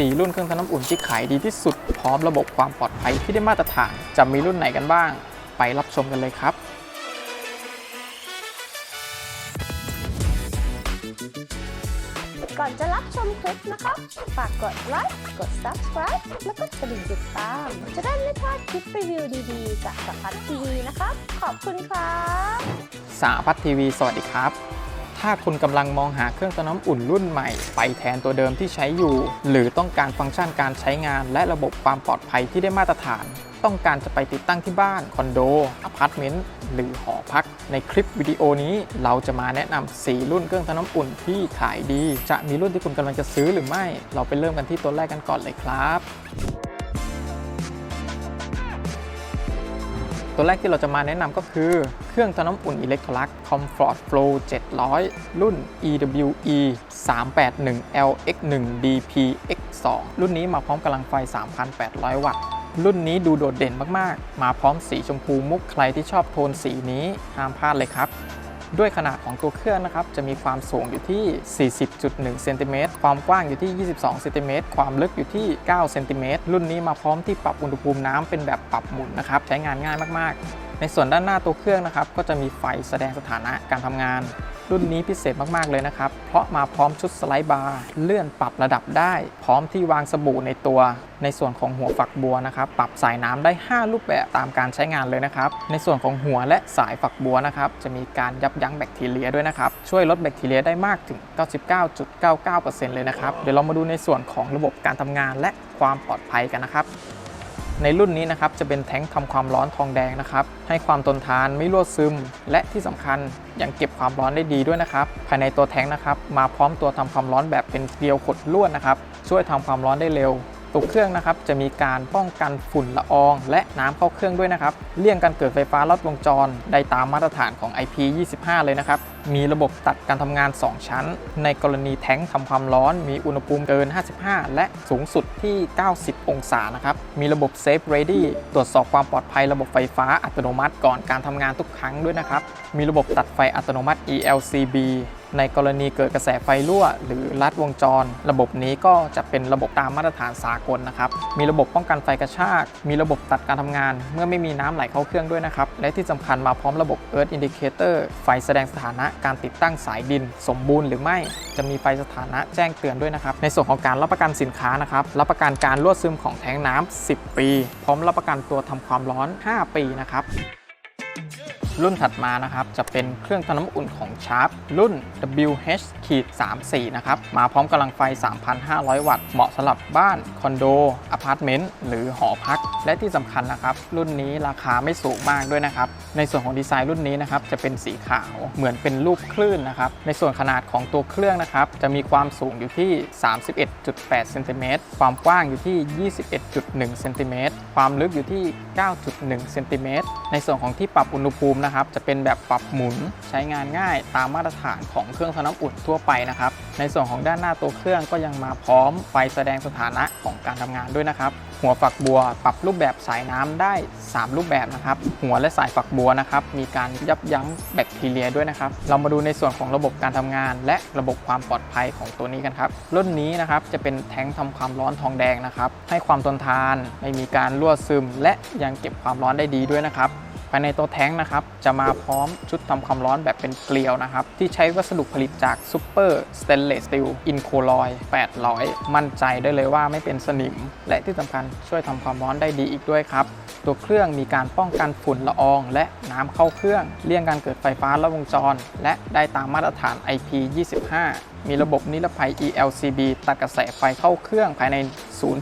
4 รุ่นเครื่องทำน้ำอุ่นที่ขายดีที่สุดพร้อมระบบความปลอดภัยที่ได้มาตรฐาน จะมีรุ่นไหนกันบ้าง ไปรับชมกันเลยครับก่อนจะรับชมคลิปนะครับฝากกดไลค์ กด subscribe แล้วก็กระดิ่งติดตาม จะได้ไม่พลาดคลิปรีวิวดีๆ จากสัมพัททีวีนะครับขอบคุณครับสาพัฒทีวี สวัสดีครับ ถ้าคุณกำลังมองหาเครื่องทำน้ำอุ่นรุ่นใหม่ ไปแทนตัวเดิมที่ใช้อยู่ หรือต้องการฟังก์ชันการใช้งาน และระบบความปลอดภัยที่ได้มาตรฐาน ต้องการจะไปติดตั้งที่บ้าน คอนโดอพาร์ตเมนต์หรือหอพัก ในคลิปวิดีโอนี้เราจะมาแนะนำ4รุ่นเครื่องทำน้ำอุ่นที่ขายดี จะมีรุ่นที่คุณกำลังจะซื้อหรือไม่ เราไปเริ่มกันที่ตัวแรกกันก่อนเลยครับ ตัวแรกที่เราจะมาแนะนำก็คือเครื่องทำน้ำอุ่นอิเล็กทรลัก Comfort Flow 700 รุ่น EWE 381 LX1 DPX2 รุ่นนี้มาพร้อมกำลังไฟ 3,800 วัตต์รุ่นนี้ดูโดดเด่นมาก ๆ มาพร้อมสีชมพูมุกใครที่ชอบโทนสีนี้ห้ามพลาดเลยครับ ด้วยขนาดของตัวเครื่องนะครับจะมีความสูงอยู่ที่ 40.1เซนติเมตรความกว้างอยู่ที่ 22เซนติเมตรความลึกอยู่ที่ 9 เซนติเมตรรุ่นนี้มาพร้อมที่ปรับอุณหภูมิน้ำเป็นแบบปรับหมุนนะครับใช้งานง่ายมากๆ ในส่วนด้านหน้าตัวเครื่องนะครับก็จะมีไฟแสดงสถานะการทำงาน รุ่นนี้พิเศษมาก ๆ เลยนะครับ เพราะมาพร้อมชุดสไลด์บาร์เลื่อนปรับระดับได้ พร้อมที่วางสบู่ในตัว ในส่วนของหัวฝักบัวนะครับ ปรับสายน้ำได้ 5 รูปแบบตามการใช้งานเลยนะครับ ในส่วนของหัวและสายฝักบัวนะครับ จะมีการยับยั้งแบคทีเรียด้วยนะครับ ช่วยลดแบคทีเรียได้มากถึง 99.99%เลยนะครับ เดี๋ยวเรามาดูในส่วนของระบบการทำงานและความปลอดภัยกันนะครับ ในรุ่นนี้นะครับจะเป็นแท้งทำความร้อนทองแดงนะครับ ให้ความทนทานไม่รั่วซึม และที่สำคัญยังเก็บความร้อนได้ดีด้วยนะครับ ภายในตัวแท้งนะครับ มาพร้อมตัวทำความร้อนแบบเป็นเกลียวขดลวดนะครับ ช่วยทำความร้อนได้เร็ว ตัวเครื่องนะครับจะมีการป้องกันฝุ่นละออง และน้ำเข้าเครื่องด้วยนะครับเลี่ยงการเกิดไฟฟ้าลัดวงจร ได้ตามมาตรฐานของ IP25 เลยนะครับมีระบบตัดการทำงาน 2 ชั้น ในกรณีแท้งทำความร้อน มีอุณหภูมิเกิน 55 และสูงสุดที่ 90 องศานะครับมีระบบ Safe Ready ตรวจสอบความปลอดภัยระบบไฟฟ้าอัตโนมัติก่อนการทำงานทุกครั้งด้วยนะครับมีระบบตัดไฟอัตโนมัติ ELCB ในกรณีเกิดกระแสไฟรั่ว หรือลัดวงจร ระบบนี้ก็จะเป็นระบบตามมาตรฐานสากลนะครับ มีระบบป้องกันไฟกระชาก มีระบบตัดการทำงาน เมื่อไม่มีน้ำไหลเข้าเครื่องด้วยนะครับ และที่สำคัญมาพร้อมระบบ Earth Indicator ไฟแสดงสถานะการติดตั้งสายดิน สมบูรณ์หรือไม่ จะมีไฟสถานะแจ้งเตือนด้วยนะครับ ในส่วนของการรับประกันสินค้านะครับ รับประกันการรั่วซึมของแทงน้ำ10 ปี พร้อมรับประกันตัวทำความร้อน 5 ปีนะครับ รุ่นถัดมานะครับจะเป็นเครื่องทำน้ำอุ่นของชาร์ปรุ่น WH-34 นะครับมาพร้อมกำลังไฟ 3,500 วัตต์ เหมาะสำหรับบ้าน คอนโดอพาร์ตเมนต์หรือหอพัก และที่สำคัญนะครับ รุ่นนี้ราคาไม่สูงมากด้วยนะครับ ในส่วนของดีไซน์รุ่นนี้นะครับจะเป็นสีขาวเหมือนเป็นรูปคลื่นนะครับในส่วนขนาดของตัวเครื่องนะครับจะมีความสูงอยู่ที่ 31.8 เซนติเมตรความกว้างอยู่ที่ 21.1 เซนติเมตรความลึกอยู่ที่ 9.1 เซนติเมตร ในส่วนของที่ปรับอุณหภูมินะครับ จะเป็นแบบปรับหมุนใช้งานง่ายตามมาตรฐานของเครื่องทำน้ำอุ่นทั่วไปนะครับ ในส่วนของด้านหน้าตัวเครื่องก็ยังมาพร้อมไฟแสดงสถานะของการทำงานด้วยนะครับ หัวฝักบัวปรับรูปแบบสายน้ำได้ 3 รูปแบบนะครับ หัวและสายฝักบัวนะครับมีการยับยั้งแบคทีเรียด้วยนะครับ เรามาดูในส่วนของระบบการทำงาน และระบบความปลอดภัยของตัวนี้กันครับรุ่นนี้นะครับจะเป็นแท้งทำความร้อนทองแดงนะครับให้ความทนทานไม่มีการรั่วซึม และยังเก็บความร้อนได้ดีด้วยนะครับ ภายในตัวแท้งนะครับ จะมาพร้อมชุดทำความร้อนแบบเป็นเกลียวนะครับ ที่ใช้วัสดุผลิตจาก Super Stainless Steel Incoloy 800 มั่นใจได้เลยว่าไม่เป็นสนิม และที่สำคัญช่วยทำความร้อนได้ดีอีกด้วยครับ ตัวเครื่องมีการป้องกันฝุ่นละออง และน้ำเข้าเครื่อง เลี่ยงการเกิดไฟฟ้าลัดวงจร และได้ตามมาตรฐาน IP25 มีระบบนิรภัย ELCB ตัดกระแสไฟเข้าเครื่องภายใน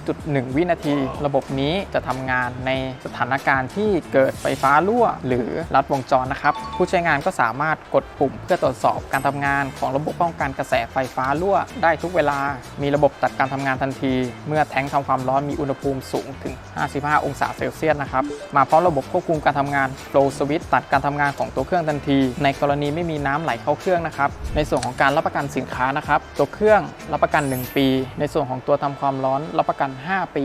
0.1 วินาที ระบบนี้จะทำงานในสถานการณ์ที่เกิดไฟฟ้ารั่ว หรือลัดวงจรนะครับ ผู้ใช้งานก็สามารถกดปุ่มเพื่อตรวจสอบการทำงานของระบบป้องกันกระแสไฟฟ้ารั่วได้ทุกเวลา มีระบบตัดการทำงานทันที เมื่อแท้งทำความร้อนมีอุณหภูมิสูงถึง 55 องศาเซลเซียสนะครับ มาพร้อมระบบควบคุมการทำงาน Flow Switch ตัดการทำงานของตัวเครื่องทันที ในกรณีไม่มีน้ำไหลเข้าเครื่องนะครับ ในส่วนของการรับประกันสินค้านะครับ ตัวเครื่องรับประกัน 1 ปี ในส่วนของตัวทำความร้อนรับประกัน 5 ปี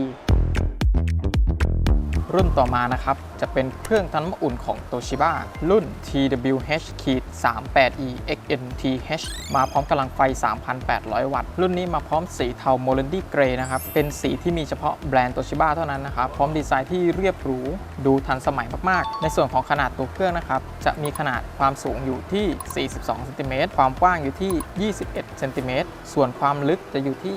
รุ่นต่อมานะครับ จะเป็นเครื่องทำน้ำอุ่นของ Toshiba รุ่น TWH-38E XNTH มาพร้อมกำลังไฟ 3,800 วัตต์ รุ่นนี้มาพร้อมสีเทา m o l a n d y Gray นะครับ เป็นสีที่มีเฉพาะแบรนด์ Toshiba เท่านั้นนะครับ พร้อมดีไซน์ที่เรียบหรู ดูทันสมัยมากๆ ในส่วนของขนาดตัวเครื่องนะครับ จะมีขนาดความสูงอยู่ที่ 42เซนติเมตรความกว้างอยู่ที่ 21เซนติเมตรส่วนความลึกจะอยู่ที่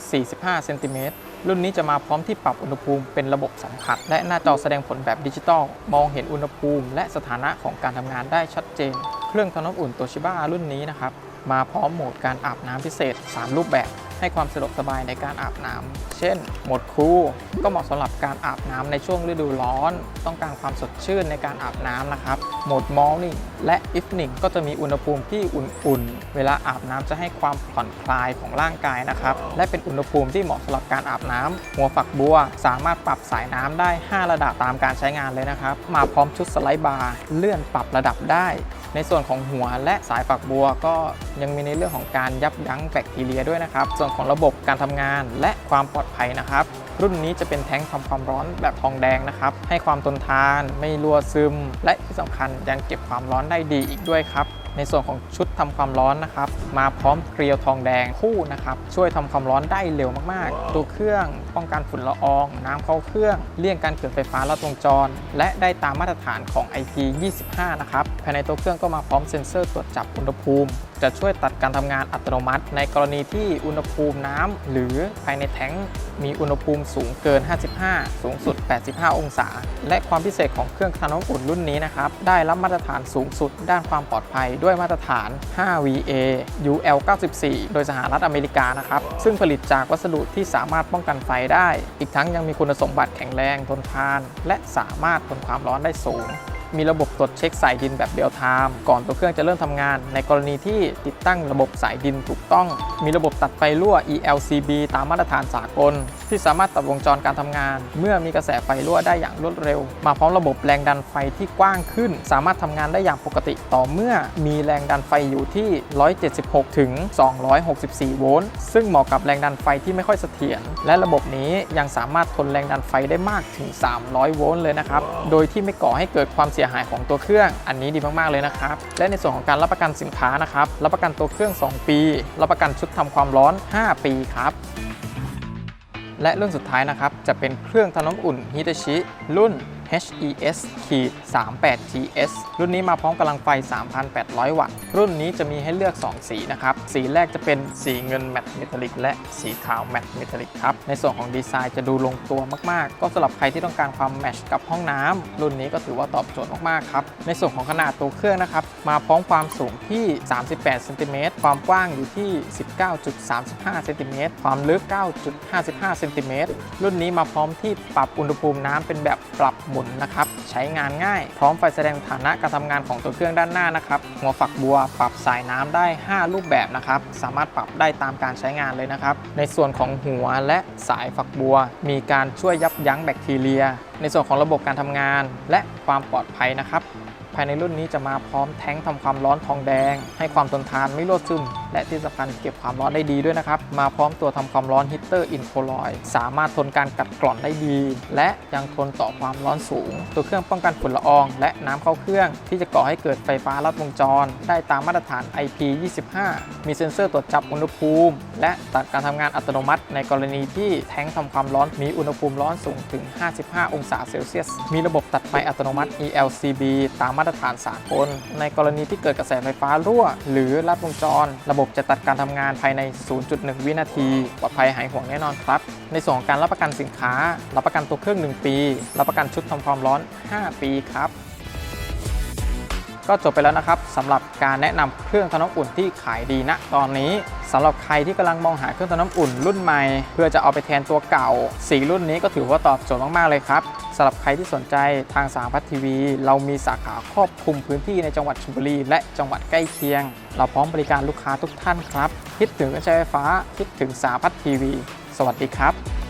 8.45เซนติเมตร รุ่นนี้จะมาพร้อมที่ปรับอุณหภูมิเป็นระบบสัมผัส และหน้าจอแสดงผลแบบดิจิตอลมองเห็นอุณหภูมิและสถานะของการทำงานได้ชัดเจน เครื่องทำน้ำอุ่นโตชิบ้ารุ่นนี้นะครับมาพร้อมโหมดการอาบน้ำพิเศษ 3 รูปแบบ ให้ความสะดวกสบายในการอาบน้ำเช่นโหมดคูลก็เหมาะสำหรับการอาบน้ำในช่วงฤดูร้อน ต้องการความสดชื่นในการอาบน้ำนะครับ โหมดมอลนิ่งและอิฟนิ่งก็จะมีอุณหภูมิที่อุ่นๆ เวลาอาบน้ำจะให้ความผ่อนคลายของร่างกายนะครับ และเป็นอุณหภูมิที่เหมาะสำหรับการอาบน้ำหัวฝักบัว สามารถปรับสายน้ำได้ 5 ระดับตามการใช้งานเลยนะครับ มาพร้อมชุดสไลด์บาร์เลื่อนปรับระดับได้ ในส่วนของหัวและสายฝักบัวก็ยังมีในเรื่องของการยับยั้งแบคทีเรียด้วยนะครับ ส่วนของระบบการทำงานและความปลอดภัยนะครับ รุ่นนี้จะเป็นแท้งทำความร้อนแบบทองแดงนะครับ ให้ความทนทาน ไม่รั่วซึม และที่สำคัญยังเก็บความร้อนได้ดีอีกด้วยครับ ในส่วนของชุดทำความร้อนนะครับ มาพร้อมเกลียวทองแดงคู่นะครับ ช่วยทำความร้อนได้เร็วมากๆ ตัวเครื่องป้องกันฝุ่นละออง น้ำเข้าเครื่อง เลี่ยงการเกิดไฟฟ้าลัดวงจร และได้ตามมาตรฐานของ IP25 นะครับ ภายในตัวเครื่องก็มาพร้อมเซ็นเซอร์ตรวจจับอุณหภูมิ จะช่วยตัดการทำงานอัตโนมัติ ในกรณีที่อุณหภูมิน้ำหรือภายในแท้งมีอุณหภูมิสูงเกิน 55 สูงสุด 85 องศา และความพิเศษของเครื่องทำน้ำอุ่นรุ่นนี้นะครับ ได้รับมาตรฐานสูงสุดด้านความปลอดภัยด้วยมาตรฐาน 5VA UL 94 โดยสหรัฐอเมริกานะครับ ซึ่งผลิตจากวัสดุที่สามารถป้องกันไฟได้ อีกทั้งยังมีคุณสมบัติแข็งแรงทนทาน และสามารถทนความร้อนได้สูง มีระบบตรวจเช็คสายดินแบบเรียลไทม์ก่อนตัวเครื่องจะเริ่มทำงาน ในกรณีที่ติดตั้งระบบสายดินถูกต้อง มีระบบตัดไฟรั่ว ELCB ตามมาตรฐานสากล ที่สามารถตัดวงจรการทำงาน เมื่อมีกระแสไฟรั่วได้อย่างรวดเร็ว มาพร้อมระบบแรงดันไฟที่กว้างขึ้น สามารถทำงานได้อย่างปกติ ต่อเมื่อมีแรงดันไฟอยู่ที่ 176 ถึง 264 โวลต์ซึ่งเหมาะกับแรงดันไฟที่ไม่ค่อยเสถียรและระบบนี้ยังสามารถทนแรงดันไฟได้มากถึง 300 โวลต์เลยนะครับ โดยที่ไม่ก่อให้เกิดความเสียหายของตัวเครื่อง อันนี้ดีมากๆเลยนะครับ และในส่วนของการรับประกันสินค้านะครับ รับประกันตัวเครื่อง 2 ปี รับประกันชุดทำความร้อน 5 ปีครับ และรุ่นสุดท้ายนะครับจะเป็นเครื่องทำน้ำอุ่นฮิตาชิรุ่น HES 38GS รุ่นนี้มาพร้อมกำลังไฟ 3,800 วัตต์ รุ่นนี้จะมีให้เลือก 2 สีนะครับ สีแรกจะเป็นสีเงินแมตต์เมทัลลิกและสีขาวแมตต์เมทัลลิกครับ ในส่วนของดีไซน์จะดูลงตัวมาก ๆ ก็สำหรับใครที่ต้องการความแมชกับห้องน้ำรุ่นนี้ก็ถือว่าตอบโจทย์มาก ๆ ครับ ในส่วนของขนาดตัวเครื่องนะครับมาพร้อมความสูงที่ 38 เซนติเมตร ความกว้างอยู่ที่ 19.35 เซนติเมตร ความลึก 9.55 เซนติเมตร รุ่นนี้มาพร้อมที่ปรับอุณหภูมิน้ำเป็นแบบปรับหมุนนะครับ ใช้งานง่าย พร้อมไฟแสดงฐานะการทำงานของตัวเครื่องด้านหน้านะครับ หัวฝักบัวปรับสายน้ำได้ 5 รูปแบบนะครับ สามารถปรับได้ตามการใช้งานเลยนะครับ ในส่วนของหัวและสายฝักบัว มีการช่วยยับยั้งแบคทีเรีย ในส่วนของระบบการทำงาน และความปลอดภัยนะครับ ภายในรุ่นนี้จะมาพร้อมแท้งทำความร้อนทองแดง ให้ความทนทานไม่รั่วซึม และที่สำคัญเก็บความร้อนได้ดีด้วยนะครับ มาพร้อมตัวทำความร้อนฮีตเตอร์อินโฟลอยสามารถทนการกัดกร่อนได้ดี และยังทนต่อความร้อนสูง ตัวเครื่องป้องกันฝุ่นละออง และน้ำเข้าเครื่อง ที่จะก่อให้เกิดไฟฟ้าลัดวงจร ได้ตามมาตรฐาน IP25 มีเซ็นเซอร์ตรวจจับอุณหภูมิ และตัดการทำงานอัตโนมัติในกรณีที่แท้งทำความร้อนมีอุณหภูมิร้อนสูงถึง 55 องศาเซลเซียส มีระบบตัดไฟอัตโนมัติ ELCB ตามมาตรฐานสากล ในกรณีที่เกิดกระแสไฟฟ้ารั่ว หรือลัดวงจร ระบบจะตัดการทำงานภายใน 0.1 วินาที ปลอดภัยหายห่วงแน่นอนครับ ในส่วนของการรับประกันสินค้า รับประกันตัวเครื่อง 1 ปี รับประกันชุดทำความร้อน 5 ปีครับ ก็จบไปแล้วนะครับสำหรับการแนะนำเครื่องทำน้ำอุ่นที่ขายดีณตอนนี้สำหรับใครที่กำลังมองหาเครื่องทำน้ำอุ่นรุ่นใหม่ เพื่อจะเอาไปแทนตัวเก่าสีรุ่นนี้ก็ถือว่าตอบโจทย์มากๆเลยครับสำหรับใครที่สนใจทางสามพัททีวี เรามีสาขาครอบคลุมพื้นที่ในจังหวัดชลบุรี และจังหวัดใกล้เคียง เราพร้อมบริการลูกค้าทุกท่านครับ คิดถึงกรใช้ไฟฟ้าคิดถึงสามพัททีวี สวัสดีครับ